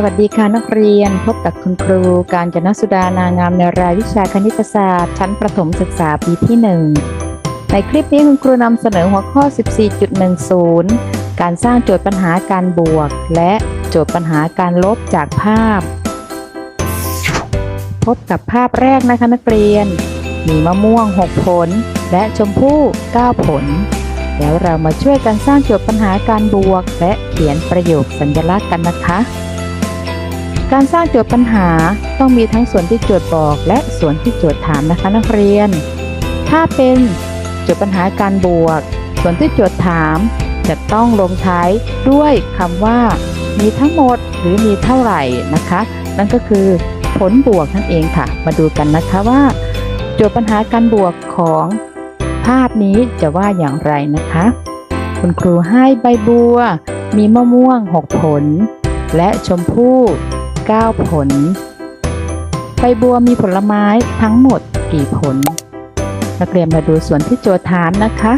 สวัสดีค่ะนักเรียน พบกับคุณครูการจนสุดานางามในรายวิชาคณิตศาสตร์ ชั้นประถมศึกษาปีที่ 1 ในคลิปนี้คุณครูนำเสนอหัวข้อ 14.10 การสร้างโจทย์ปัญหาการบวก และโจทย์ปัญหาการลบจากภาพ พบกับภาพแรกนะคะนักเรียน มีมะม่วง 6 ผล และชมพู่ 9 ผลแล้วเรามาช่วยกันสร้างโจทย์ปัญหาการบวก และเขียนประโยคสัญลักษณ์กันนะคะ การสร้างโจทย์ปัญหาต้องมีทั้งส่วนที่โจทย์บอก และส่วนที่โจทย์ถามนะคะนักเรียน ถ้าเป็นโจทย์ปัญหาการบวก ส่วนที่โจทย์ถาม จะต้องลงท้ายด้วยคำว่า มีทั้งหมดหรือมีเท่าไหร่นะคะ นั่นก็คือผลบวกนั่นเองค่ะ มาดูกันนะคะว่า โจทย์ปัญหาการบวกของภาพนี้จะว่าอย่างไรนะคะ คุณครูให้ใบบัว มีมะม่วง 6 ผล และชมพู่ 9 ผล ใบบัวมีผลไม้ทั้งหมดกี่ผล นักเรียนมาดูส่วนที่โจทย์ถามนะคะ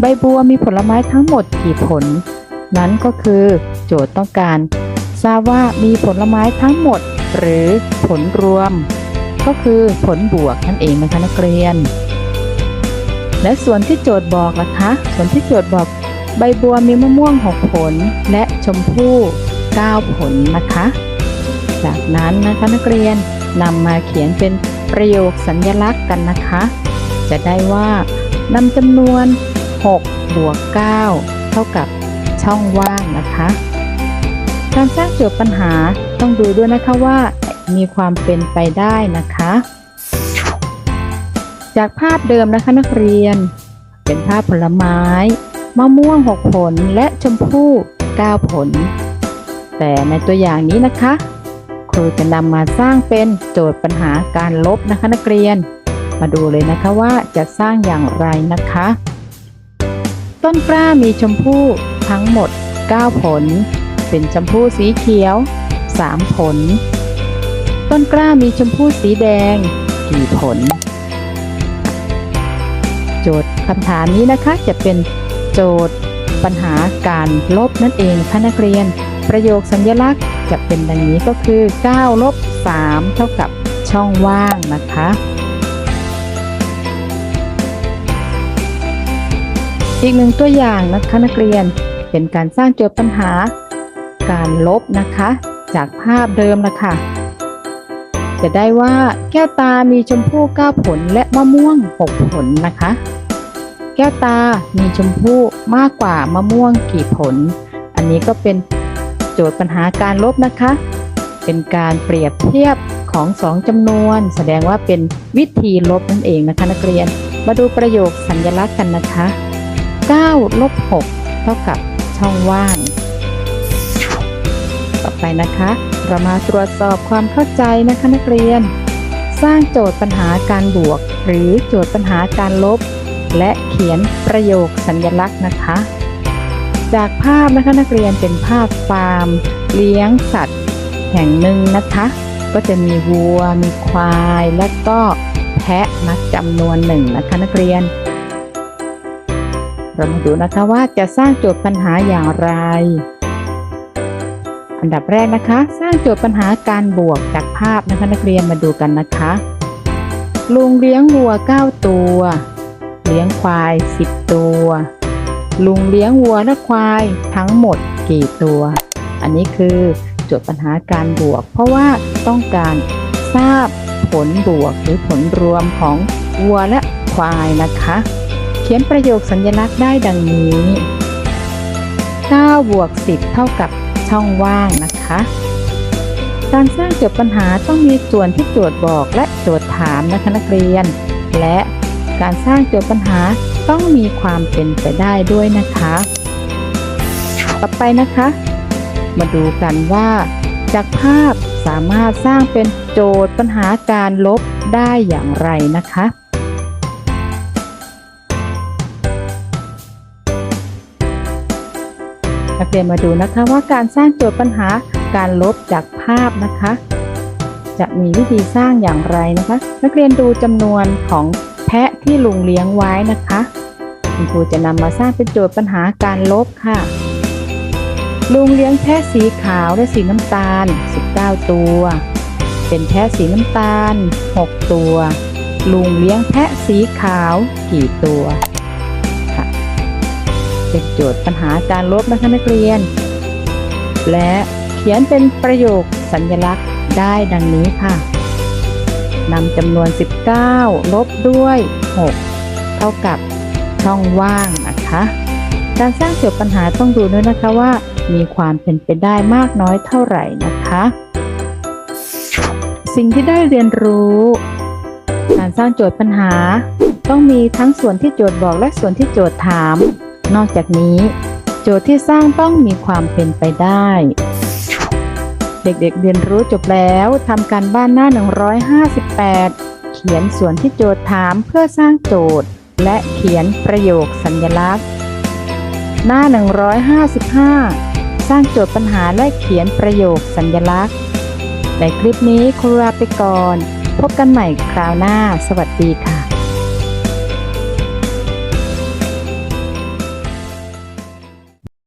ใบบัวมีผลไม้ทั้งหมดกี่ผล นั้นก็คือ โจทย์ต้องการทราบว่ามีผลไม้ทั้งหมด หรือผลรวม ก็คือผลบวกนั่นเองนะคะนักเรียน และส่วนที่โจทย์บอกล่ะคะ ส่วนที่โจทย์บอกใบบัวมีมะม่วง 6 ผล และชมพู่ 9 ผลนะคะ จากนั้นนะคะนักเรียนนำมาเขียนเป็นประโยคสัญลักษณ์กันนะคะ จะได้ว่านำจำนวน 6 บวก 9 เท่ากับช่องว่างนะคะ การสร้างโจทย์ปัญหาต้องดูด้วยนะคะว่ามีความเป็นไปได้นะคะ จากภาพเดิมนะคะนักเรียน เป็นภาพผลไม้มะม่วง 6 ผลและชมพู่ 9 ผล แต่ในตัวอย่างนี้นะคะ รูจะนำมาสร้างเป็นโจทย์ปัญหาการลบนะคะนักเรียน มาดูเลยนะคะว่าจะสร้างอย่างไรนะคะ ต้นกล้ามีชมพู่ทั้งหมด 9 ผล เป็นชมพู่สีเขียว 3 ผล ต้นกล้ามีชมพู่สีแดง กี่ผล โจทย์คำถามนี้นะคะจะเป็นโจทย์ปัญหาการลบนั่นเองค่ะนักเรียน ประโยคสัญลักษณ์จะเป็นดังนี้ก็คือ 9 ลบ 3 เท่ากับช่องว่างนะคะ อีกหนึ่งตัวอย่างนะคะนักเรียนเป็นการสร้างโจทย์ปัญหา การลบนะคะ จากภาพเดิมนะคะ จะได้ว่าแก้วตามีชมพู่ 9 ผลและมะม่วง 6 ผลนะคะ แก้วตามีชมพู่มากกว่ามะม่วงกี่ผล อันนี้ก็เป็น โจทย์ปัญหาการลบนะคะ เป็นการเปรียบเทียบของสองจำนวน แสดงว่าเป็นวิธีลบนั่นเองนะคะ นักเรียน มาดูประโยคสัญลักษณ์กันนะคะ9ลบ6เท่ากับช่องว่าง ต่อไปนะคะ เรามาตรวจสอบความเข้าใจนะคะนักเรียน สร้างโจทย์ปัญหาการบวก หรือโจทย์ปัญหาการลบ และเขียนประโยคสัญลักษณ์นะคะ จากภาพนะคะนักเรียนเป็นภาพฟาร์ม เลี้ยงสัตว์ แห่งหนึ่งนะคะ ก็จะมีวัว มีควาย และก็แพะนะจำนวนหนึ่งนะคะนักเรียน เรามาดูนะคะว่าจะสร้างโจทย์ปัญหาอย่างไร อันดับแรกนะคะ สร้างโจทย์ปัญหาการบวกจากภาพนะคะนักเรียนมาดูกันนะคะลุงเลี้ยงวัว 9 ตัว เลี้ยงควาย 10 ตัว ลุงเลี้ยงวัวและควายทั้งหมดกี่ตัว อันนี้คือโจทย์ปัญหาการบวก เพราะว่าต้องการทราบผลบวกหรือผลรวมของวัวและควายนะคะ เขียนประโยคสัญลักษณ์ได้ดังนี้9บวก10 เท่ากับช่องว่างนะคะ การสร้างโจทย์ปัญหาต้องมีส่วนที่โจทย์บอกและโจทย์ถามนะคะนักเรียน และการสร้างโจทย์ปัญหา ต้องมีความเป็นไปได้ด้วยนะคะ ต่อไปนะคะ มาดูกันว่าจากภาพสามารถสร้างเป็นโจทย์ปัญหาการลบได้อย่างไรนะคะนักเรียนมาดูนะคะว่าการสร้างโจทย์ปัญหาการลบจากภาพนะคะ จะมีวิธีสร้างอย่างไรนะคะ นักเรียนดูจำนวนของ แพะที่ลุงเลี้ยงไว้นะคะ คุณครูจะนำมาสร้างเป็นโจทย์ปัญหาการลบค่ะ ลุงเลี้ยงแพะสีขาวและสีน้ำตาล 19 ตัว เป็นแพะสีน้ำตาล 6 ตัว ลุงเลี้ยงแพะสีขาวกี่ตัวค่ะ เป็นโจทย์ปัญหาการลบนะคะนักเรียน และเขียนเป็นประโยคสัญลักษณ์ได้ดังนี้ค่ะ นำจำนวน 19 ลบด้วย 6 เท่ากับช่องว่างนะคะ การสร้างโจทย์ปัญหาต้องดูด้วยนะคะว่า มีความเป็นไปได้มากน้อยเท่าไหร่นะคะ สิ่งที่ได้เรียนรู้ การสร้างโจทย์ปัญหา ต้องมีทั้งส่วนที่โจทย์บอกและส่วนที่โจทย์ถาม นอกจากนี้ โจทย์ที่สร้างต้องมีความเป็นไปได้ เด็กๆเรียนรู้จบแล้วทำการบ้านหน้า 158 เขียนส่วนที่โจทย์ถามเพื่อสร้างโจทย์ และเขียนประโยคสัญลักษณ์ หน้า 155 สร้างโจทย์ปัญหาและเขียนประโยคสัญลักษณ์ ในคลิปนี้ครูลาไปก่อน พบกันใหม่คราวหน้า สวัสดีค่ะ